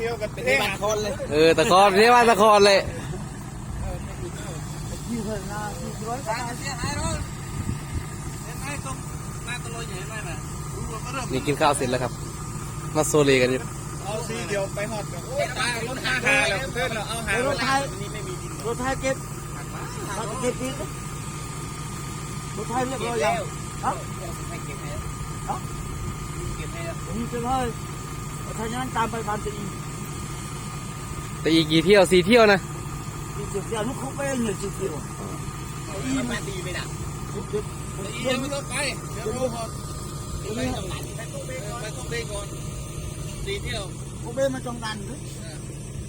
เดียวกันเป็นที่บ้านคนเลยเออตะคอนนี่ว่าตะคอนเลยยี่สิบนาทีร้อยทางเสียหายรถเห็นไหมตรงหน้าตะโลยเห็นไหมน่ะรู้ว่าก็เริ่มนี่กินข้าวเสร็จแล้วครับ มาโซเลกันอยู่เอาสีเดียวไปหอดกันโอ้ยตายรถห้าหาแล้วเพื่อนเราเอาหารถไทยนี่ไม่มีดินรถไทยเก็บรถเก็บดีรถไทยเรียบร้อยยังครับไม่เก็บให้เก็บให้มีเสร็จเลยถ้าอย่างนั้นตามไปพันจะอีก แต่อีกกี่เที่ยวสี่เที่ยวนะอีกเดี๋ยวลูกเขาไปเหนื่อยจิ๋วอีมาตีไม่ดักจิ๋วอียังไม่ต้องไปเดี๋ยวรู้พอไปตรงไหนไปต้องเบรกก่อนไปต้องเบรกก่อนตีเที่ยวผมเบ้มันจงดัน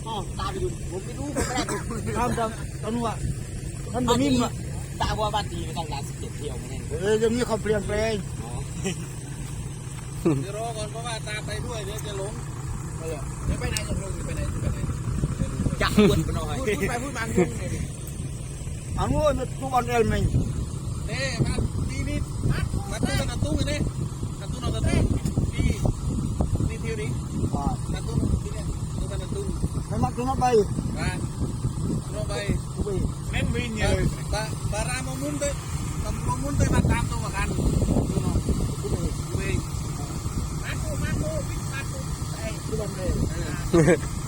อ๋อตาไปดูผมไม่รู้ผมไม่ได้ทำตอนตอนนู้นอะท่านจะนิ่มอะตาบัวบ้านตีไปต้องการสิบเจ็ดเที่ยวไม่แน่เออยังมีเขาเปลี่ยนแปลงเดี๋ยวรอก่อนเพราะว่าตามไปด้วยเดี๋ยวจะหลงเดี๋ยวไปไหนจะลงไปไหนไปไหน อยากพูดไปหน่อยพูดไปพูดมาพูดเลยอันนู้นทุกอันเอลมิงเด้มาตีนี่มาตู้กันตู้กันเนี่ยตู้นอนกันตู้ตีตีเที่ยวนี้อ่ากันตู้ที่เนี่ยตู้กันตู้ไม่มักถึงมาไปมาลงไปกูไปเล่นวินเลยบาบารามมุนไปมมุนไปมาตามตัวกันดูหน่อยกูไปดูเองมาตู้มาตู้ปิดมาตู้ไอ้กูไปเลยเวตราเวตราอันฉันเองอ๋อเนี่ยก็ต้องตู้ร่มจักรีเนาะโทรศัพท์นี่ไง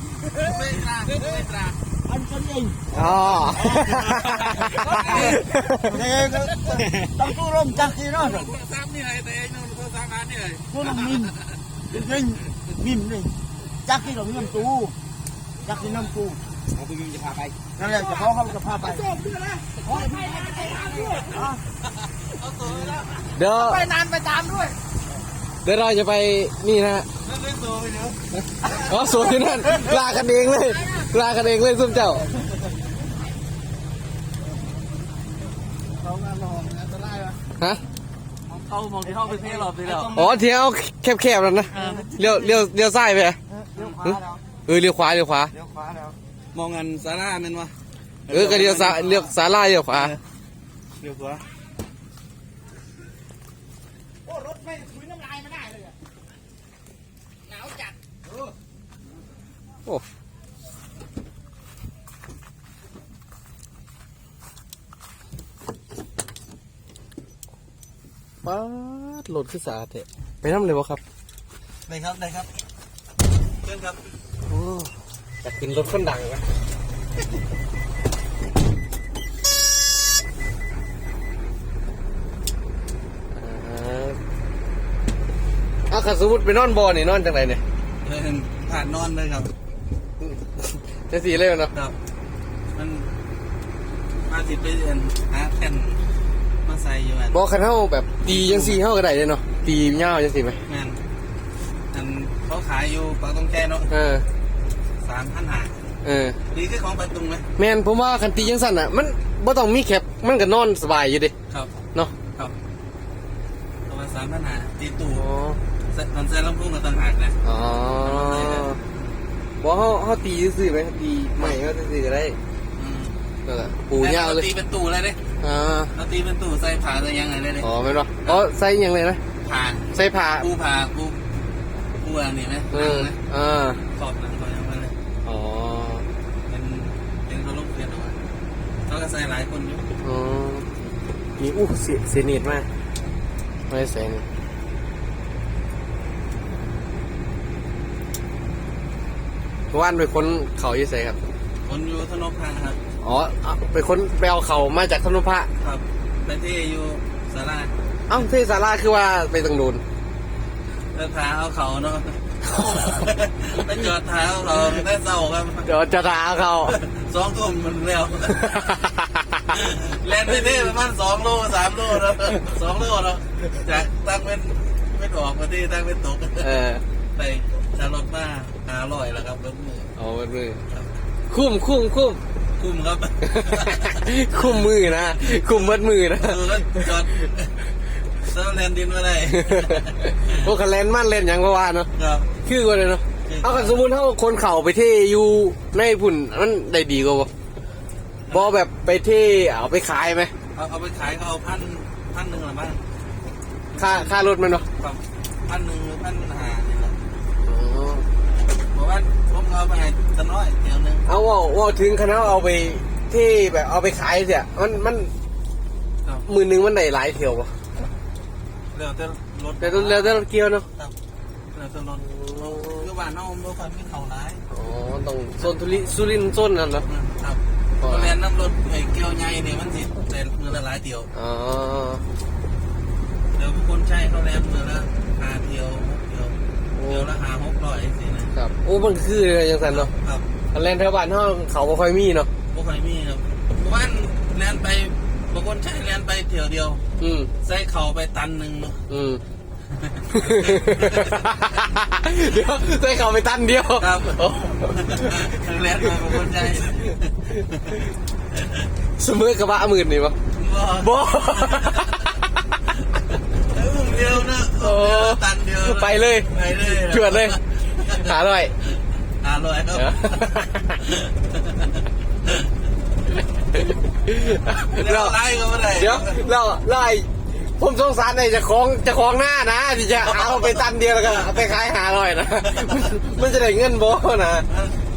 แต่ไอ้นู่นโทรศัพท์งานนี่ไงตู้ร่มมินจริงๆมินนี่จักรีเราน้ำตู้จักรีน้ำตู้เอาไปยิงจะพาไปนั่นแหละจะเขาเขาจะพาไปเดี๋ยวไปนานไปตามด้วย เดี๋ยวเราจะไปนี่นะฮะเล่นเล่นตัวไปเนาะอ๋อสวนที่นั่นลากันเองเลยลากันเองเลยซุ่มเจ้าเขางานรออันตรายวะฮะเขามองที่ห้องไปเที่ยวรอบที่แล้วอ๋อเที่ยวแคบๆแล้วนะเลี้ยวเลี้ยวเลี้ยวซ้ายไปอะเลี้ยวขวาแล้วเออเลี้ยวขวาเลี้ยวขวาเลี้ยวขวาแล้วมองกันซาร่าเป็นวะเออก็เลี้ยวซ้ายเลี้ยวซ้ายล่าเลี้ยวขวาเดี๋ยวกว่า โอ้รถไม่คุยน้ำลายไม่ได้เลยหนาวจัด โอ้ป๊าดรถขึ้นสะอาดเถอะไปน้ำเลยวะครับ ได้ครับ ได้ครับเชิญครับโอ้อยากกินรถคนดังไหมเอาขันสมมติไปนอนบอนี่นอนจังไรเนี่ยเดินผ่านนอนเลยครับ จะสีเลยเนาะครับ มันมาสิไปเรียนหาแผ่นมาใส่อยู่อันบอกคันเท่าแบบตียังสีเท่าก็ได้เลยเนาะตีเงาจังสีไหมแม่นอันเขาขายอยู่ปากตรงแก่เนาะเออสามพันหาเออดีคือของปากตรงไหมแมนผมว่าคันตียังสั่นอะ มันบ่ต้องมีแคปมันก็นอนสบายอยู่เดิครับเนาะครับประมาณสามพันหาตีตู้อ๋อใส่ตอนใส่ลำโพงกับต่างหากนะอ๋อ บอกเขาเขาตีซื่อๆไหมตีใหม่ก็ซื่อๆก็ได้อืมนั่นแหละปูยาวเลยตีเป็นตู้เลยเด้อ่าเราตีเป็นตู้ใส่ผ้าใส่ยังไงเลยเด้อ๋อไม่นบ่อ๋อใส่หยังเลยนะผ้าใส่ผ้าปูผ้าปูปูอันนี้ไหมเอหนังอไหมอ่าขอบหนังเขายังไม่เลยอ๋อเป็นเป็นเขาลงเรียนเอาไว้เขาก็ใส่หลายคนอยู่อ๋อมีอู้เสียเสียเนียดมากไม่ได้ แสงว่านไปค้นเขาอยู่ใส่ครับ คนอยู่ถนนพาครับ อ๋อเอาไปค้นไปเอาเขามาจากธนุพระครับไปที่อยู่สาราเอ้าเทศาราคือว่าไปตรงนูนเดินทางเอาเขาเนาะ ไปจอดเท้าเราได้เศร้าครับเดี๋ยวจะด่าเขา สองทุ่มมันเร็ว แลนไปที่ประมาณสองโลสามโลแล้วสองโลแล้วจากตั้งเป็นไม่ออกมาที่ตั้งเป็นตก เออ ไปชาร์ลอตมาหาอร่อยแล้วครับรถมือเอาเป็นมือคุ้มคุ้มคุ้ม คุ้มครับ คุ้มมือนะคุ้มมัดมือนะดูแล้วจอดเซ้าแลนดินมาได้พวกคันเลนมั่นเล่นหยังก็ว่าเนาะครับ คือกว่าเลยเนาะคือเอาคันสมมุติถ้าคนเข่าไปเท่อยู่ในพุ่นมันได้ดีกว่าบ่บอแบบไปเท่เอาไปขายไหมเอาเอาไปขายเขาเอาพันพันหนึ่งหรือบ้างค่าค่ารถมันเนาะครับพันหนึ่งหรือพันหาเนี่ย ครับอ๋อบอกว่าผมเอาว่าว่าถึงคณะเอาไปที่แบบเอาไปขายเสียมันมันครับหมื่นหนึ่งมันได้หลายเที่ยวปะแล้วแต่รถแต่ต้นแล้วแต่รถเกียวเนาะครับแล้วแต่รถคือบ้านน้องบ่ค่อยมีเขาหลายอ๋อต้องโซนทุลิสุรินทร์โซนนั่นเนาะครับอ๋อแลนน้ำรถไอ้เกี่ยวใหญ่เนี่ยมันสิแลนมือละหลายเที่ยวอ๋อเดี๋ยวคนใช้เขาแลนมือละห้าเที่ยวหกเที่ยวเที่ยวละห้าหกร้อยสินะ ครับ โอ้มันคือเลยจังสันเนาะครับอันแลนแถวบ้านเขาเขาบ่ค่อยมีเนาะบ่ค่อยมีครับบ้านแลนไปบางคนใช้แลนไปเที่ยวเดียว อืมใส่เข่าไปตันหนึ่งเนาะอืมเดี๋ยวใส่เขาไปตันเดียวครับโอ้คือแลนไปบางคนใช้เสมอกระบะหมื่นนี่ปะบ่บ่อุ้มเดียวนะโอ้ตันเดียวนะไปเลยไปเลยจวดเลย หาหน่อยหาร้อยครับเดี๋เดี๋ยยววไล่ก็ไม่ได้เดี๋ยวเราไล่ผมสงสารในจะคล้องจะคล้องหน้านะที่จะเอาไปตันเดียวแล้วก็เอาไปขายหาหน่อยนะมันจะได้เงินโบนะ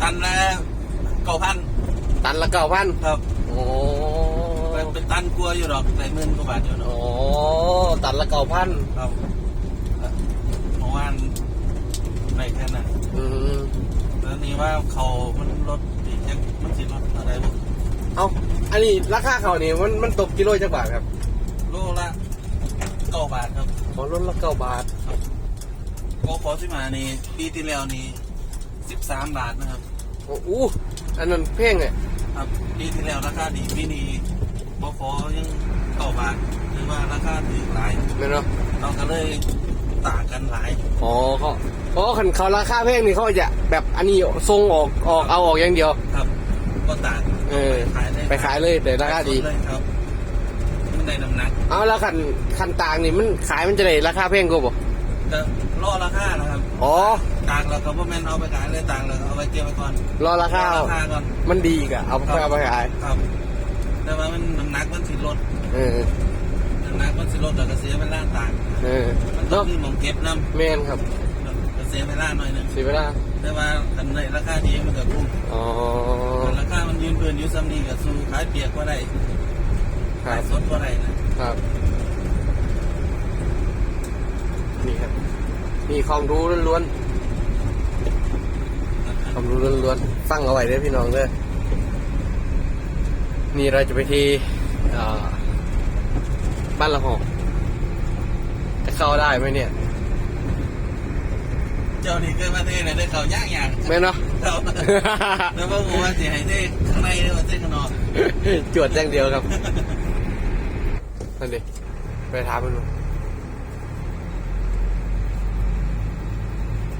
ตันละเก้าพันตันละเก้าพันครับโอ้เป็นตันกลัวอยู่หรอกใส่หมื่นกว่าบาทอยู่หรอกโอ้ตันละเก้าพันครับเมื่อวาน ในแค่นั้นอืมแล้วนี่ว่าเขามันลดอีกจังมันสิลดอะไรบ้างเอาอันนี้ราคาเขานี่มันมันตกกิโลจักบาทครับโลละเก้าบาทครับขอลดละเก้าบาทโกขอสิมานี่ปีที่แล้วนี่สิบสามบาทนะครับโอ้อู้อันนั้นเพ่งอะครับปีที่แล้วราคาดีปีนี้บขอยังเก้าบาทหรือว่าราคาถือหลายไม่เนาะเราก็เลยต่างกันหลายอ๋อเขา เพราะคันเขาราคาเพ่งนี่เขาจะแบบอันนี้ทรงออกออกเอาออกอย่างเดียว ครับก็ต่างเออ ขายได้ไปขายเลยแต่ราคาดีขยสเลยครับมันได้น้ำหนักเอาแล้วคันคันต่างนี่มันขายมันจะได้ราคาเพ่งกูบ่จะล่อราคานะครับอ๋อต่างเราก็บ่แม่นเอาไปขายเลยต่างเราก็เอาไปเก็บไว้ก่อนรอราคาล่อราคาก่อนมันดีอีกอะเอาไปเอาไปขายครับ แต่ว่ามันน้ำหนักมันสิลดเออน้ำหนักมันสิลดแล้วก็เสียเวลาต่างเออมันต้อเนาะงมีหมองเก็บน้แมนครับำก็เสียเวลาหน่อยหนึงเสียเวลาแต่ว่าอันในราคาดีมันก็คุ้มอ๋อราคามันยืนเพื่อนอยู่ซ้ำนี่ก็สู้ขายเปียกก็ได้คขายรับสดก็ได้นะครับ นี่ครับนี่ความรู้ล้วนๆความรู้ล้วนๆฟังเอาไว้เด้อพี่น้องเด้อนี่เราจะไปที่อ่าบ้านละหอกจะเข้าได้ไหมเนี่ย เจ้านี่เกิดมาเท่เลยได้เขาย่างอย่างแม่นเนาะครับแล้วก็บอกว่าสิให้เท่ข้างในหรือว่าเท่ข้างนอกจวดอย่างเดียวครับนั่นดิไปถามมันดู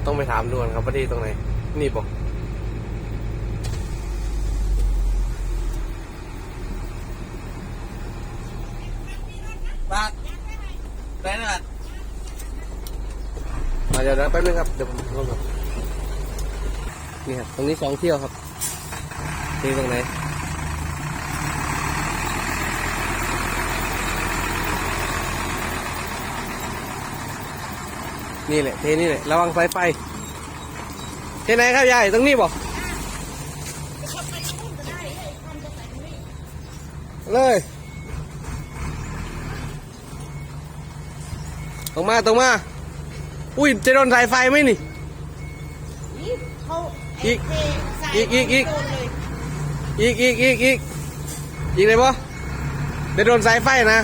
ต้องไปถามดูก่อนครับว่าที่ตรงไหนนี่บอก บาทไปนะบาท อา เดี๋ยวนะแป๊บนึงครับเดี๋ยวผมลงครับนี่ครับตรงนี้สองเที่ยวครับที่ตรงไหนนี่แหละเทนี่แหละระวังสายไฟเทไหนครับยายตรงนี้บอกเลยตรงมาตรงมา อุ้ยจะโดนสายไฟไหมนี่เขาอีกเทใส่อีกอีกอีก โดนเลยอีกอีกอีกอีกอีกเลยปะจะโดนสายไฟนะ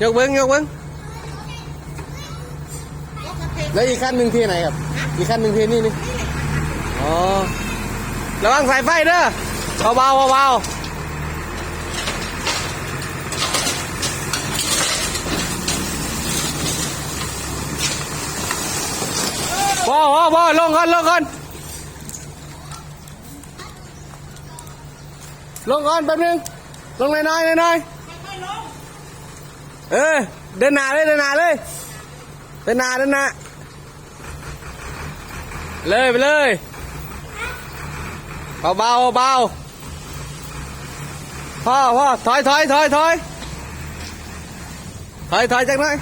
ยกเบิ้งยกเบิ้งแล้วก็เทแล้วอีกขั้นหนึ่งที่ไหนครับ อีกขั้นหนึ่งที่นี่นี่อ๋อระวังสายไฟเด้อเบาๆเบาๆ พอพอพอลงก่อนลงก่อนลงก่อนแป๊บนึงลงหน้อยๆหน้อยๆเออเดินหน้าเลยเดินหน้าเลยเดินหน้าเดินหน้าเลยไปเลยเบาเบาเบาพ่อพ่อถอยถอยถอยถอยถอยถอยจังหน่อย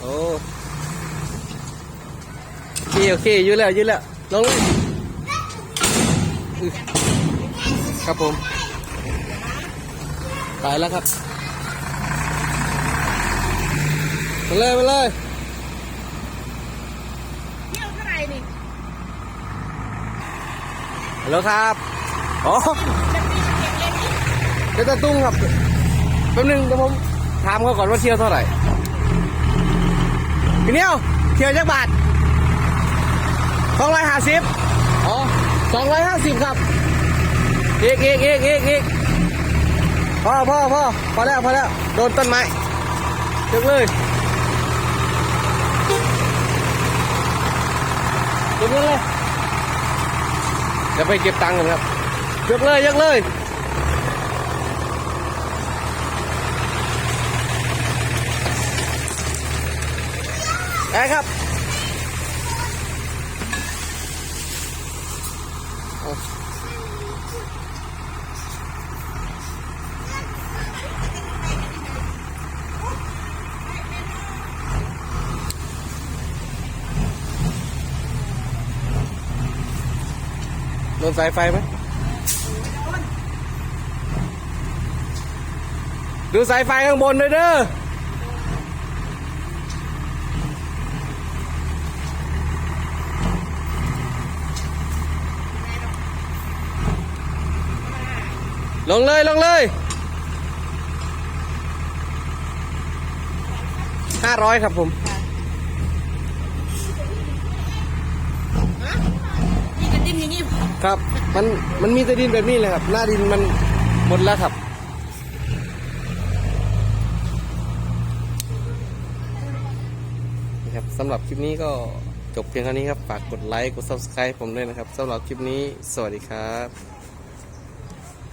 โอ้ เคโอเคอยืดแล้วอยืดแล้วลงเลยอึครับผมไปแล้วครับมาเลยมาเลยเที่ยวเท่าไหร่นี่ฮัลโหลครับอ๋อจะมีเก็บเล่นนี่เดี๋ยวตะตุ้งครับแป๊บนึงเดี๋ยวผมถามเขาก่อนว่าเที่ยวเท่าไหร่พี่เนียวเที่ยวจักบาท สองร้อยห้าสิบอ๋อสองร้อยห้าสิบครับอีกอีกอีกอีกอีกพ่อพ่อพ่อพอแล้วพอแล้วโดนต้นไม้ยกเลยยกเลยเดี๋ยวไปเก็บตังค์กันครับยกเลยยกเลยได้ครับ โดนสายไฟไหมดูสายไฟข้างบนด้วยเด้อ ลงเลยลงเลยห้าร้อยครับผมนี่กระดิ่งอย่างนี้ครับ มันมันมีแต่ดินแบบนี้เลยครับ หน้าดินมันหมดแล้วครับนี่ครับสำหรับคลิปนี้ก็จบเพียงเท่านี้ครับ ฝากกดไลค์ กด subscribe ผมด้วยนะครับสำหรับคลิปนี้ สวัสดีครับ